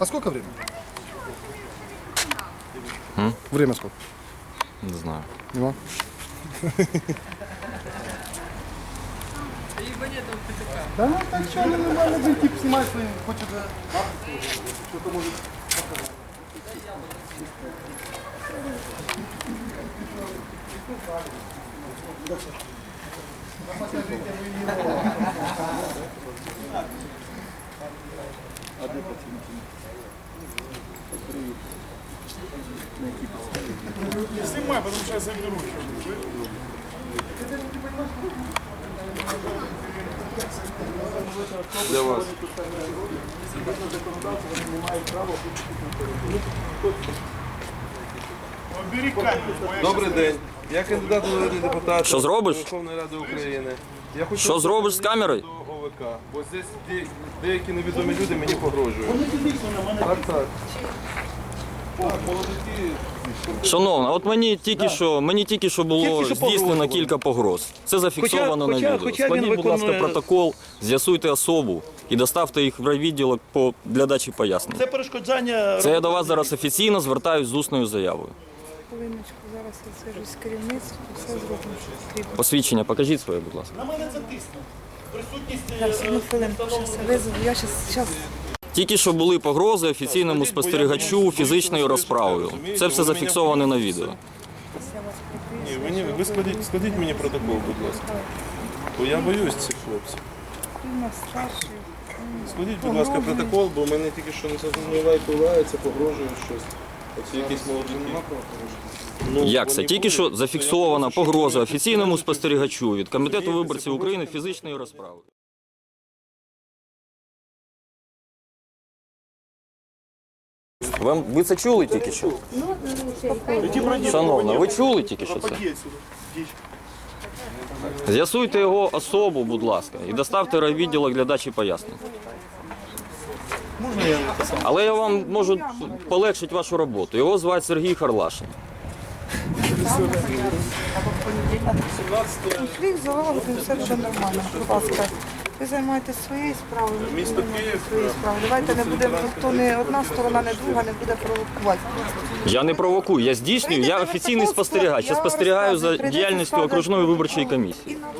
А сколько времени? М? Время сколько? Не знаю. Нема? Да ну так что, они нормально блин, тип снимает свои, хочет э, что-то может показать. Снимай, потому что я заберу. Для вас. Бери камеру. бо я Добрий день. Я кандидат у народний депутат Що зробиш? Верховної Ради України. Я хочу Що зробиш з камерою? До бо здесь де- деякі невідомі люди мені погрожують. Так, так. Молодики. Шановна, от мені тільки що мені тільки що було Тільки що здійснено погрожували. кілька погроз. Це зафіксовано Хоча- на хоча- відео. хоча він Складіть, будь ласка, виконує- протокол, з'ясуйте особу і доставте їх в райвідділок по для дачі пояснень. Це перешкоджання. Це я до вас зараз офіційно звертаюсь з усною заявою. Хвилиночку, зараз я сижу з керівництвом, все зробимо, що потрібно. Посвідчення покажіть своє, будь ласка. На мене це тисне. Я зараз, зараз. Тільки що були погрози офіційному спостерігачу фізичною розправою. Це все зафіксовано на відео. Ні, ви, ні, ви складіть, складіть мені протокол, будь ласка. Бо я боюсь цих хлопців. Складіть, будь ласка, протокол, бо мене тільки що не лайкуваються, погрожують щось. Оці якісь молодики. Ну, Як це? Тільки що зафіксована погроза офіційному спостерігачу від Комітету виборців України фізичної розправи. Вам ви це чули тільки що? Шановна, ви чули тільки що це? З'ясуйте його особу, будь ласка, і доставте райвідділок для дачі пояснень. Але я вам можу полегшити вашу роботу. Його звати Сергій Харлашин. Конфлікт залагодив, все буде нормально. Будь ласка, ви займаєтесь своєю справою, ми Місто займаємося Київ, своєю справою. Давайте не будемо, ніхто не одна сторона, не друга не буде провокувати. Я не провокую, я здійснюю, я офіційний спостерігач. Я спостерігаю за діяльністю окружної виборчої комісії. І на вас.